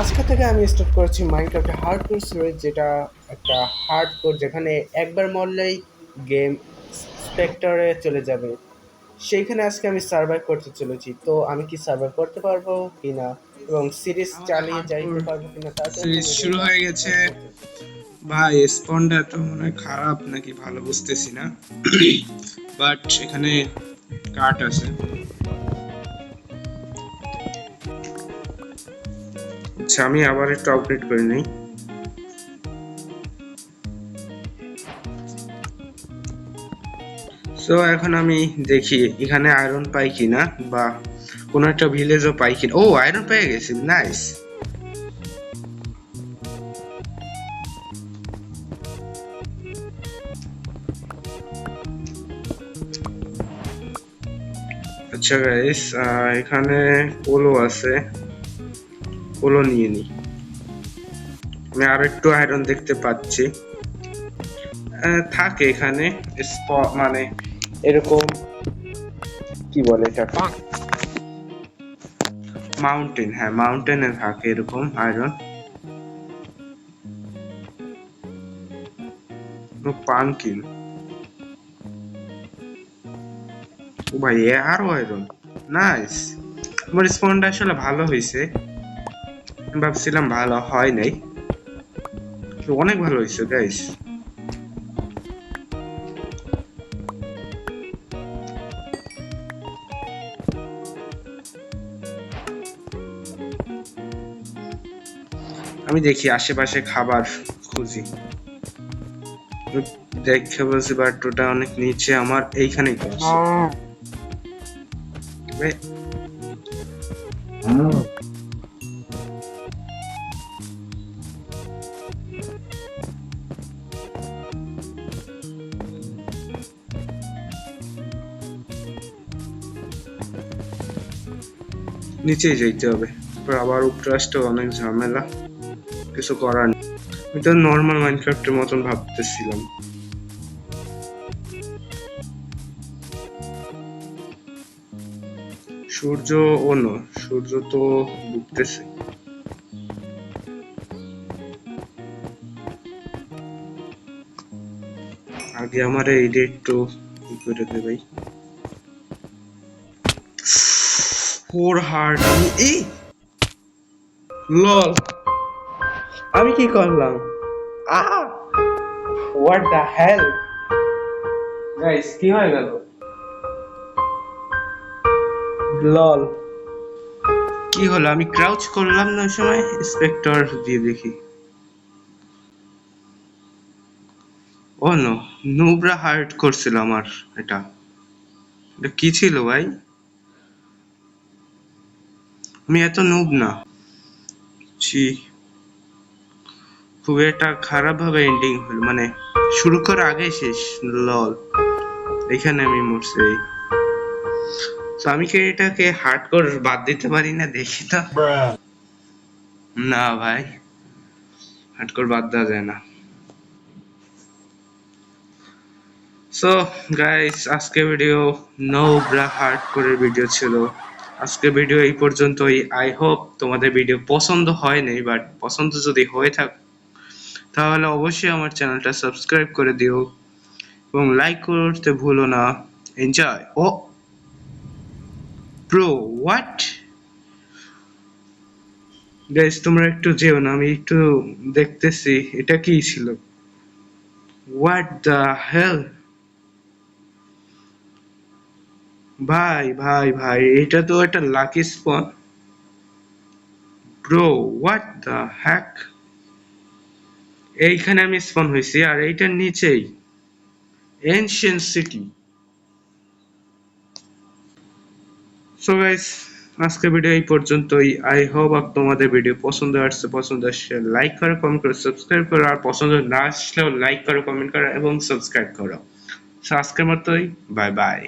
আজকে থেকে আমি স্টার্ট করেছি মাইনক্রাফটে হার্ডকোর সিরিজ যেটা একটা হার্ড হার্ডকোর যেখানে একবার মরলেই গেম স্পেক্টরে চলে যাবে। সেইখানে আজকে আমি সার্ভাইভ করতে চলেছি। তো আমি কি সার্ভাইভ করতে পারব কিনা? এবং সিরিজ চালিয়ে যাইতে পারব কিনা তার সিরিজ শুরু হয়ে গেছে। ভাই স্পনটা তো মনে হয় খারাপ নাকি ভালো বুঝতেছি না। বাট এখানে কাট আছে। আচ্ছা আমি আবার একটু আপডেট করে নিই। সো এখন আমি দেখি, এখানে আয়রন পাই কিনা বা কোনো একটা ভিলেজও পাই কিনা। ও আয়রন পেয়ে গেছি নাইস আচ্ছা গাইস এখানে পোলো আছে। পোলো নিয়ে নি। আমি আর একটু আয়রন দেখতে পাচ্ছি। থাকে এখানে মানে এরকম কি বলে এটা মাউন্টেন হ্যাঁ মাউন্টেনে থাকে এরকম আয়রন পানকিন ও ভাই এ আরও আয়রন নাইস আমার স্পনটা আসলে ভালো হয়েছে ভাবছিলাম ভালো হয় নাই। তো অনেক ভালো হয়েছে গাইস আমি দেখি আশেপাশে খাবার খুঁজি। দেখে বলছি বাট ওটা অনেক নিচে আমার এইখানেই তো নিচেই যাইতে হবে। তারপর আবার উপরে আসতে অনেক ঝামেলা, কিছু করার নেই। আমি তো নর্মাল মাইনক্রাফটের মতন ভাবতেছিলাম। সূর্য ও না, সূর্য তো ডুবতেছে। আগে আমার এই একটু ই করে দে ভাই? ফোর হার্ট এই! লল, আমি কি করলাম? আহা! হোয়াট দ্য হেল গাইস কি হয়ে গেল? লল, কি হলো? আমি ক্রাউচ করলাম না ওই সময়? স্পেক্টর দিয়ে দেখি। ও নো নুবরা হার্ট করছিল আমার এটা। এটা কি ছিল ভাই? আমি এত নুব না। ছি। খুব একটা খারাপ ভাবে এন্ডিং হলো। মানে শুরু করার আগে শেষ লল এখানে আমি মরছি। তো আমি কি এটাকে হার্ড করে বাদ দিতে পারি না দেখি তো? না ভাই হার্ড করে বাদ দেওয়া যায় না। সো গাইস আজকে ভিডিও নো ব্রা হার্ড করে ভিডিও ছিল। আজকে ভিডিও এই পর্যন্তই। আই হোপ তোমাদের ভিডিও পছন্দ হয় নাই বাট পছন্দ যদি হয়ে থাক, তাহলে অবশ্যই আমার চ্যানেলটা সাবস্ক্রাইব করে দিও এবং লাইক করতে ভুলো না। এনজয় ও ব্রো হোয়াট গাইস তোমরা একটু যেও না, আমি একটু দেখতেছি, এটা কি ছিল? হোয়াট দ্য হেল ভাই ভাই ভাই, এটা তো একটা lucky spot bro what the heck এইখানে আমি স্পন হয়েছি, আর এইটার নিচেই এনশিয়েন্ট সিটি সো গাইস আজকে ভিডিও এই পর্যন্তই। আই হোপ আপ তোমাদের ভিডিও পছন্দ আসছে পছন্দ আসছে লাইক করো কমেন্ট করো সাবস্ক্রাইব করো, আর পছন্দ না আসলেও লাইক করো কমেন্ট করো, এবং সাবস্ক্রাইব করো। সো আজকের মতোই বাই বাই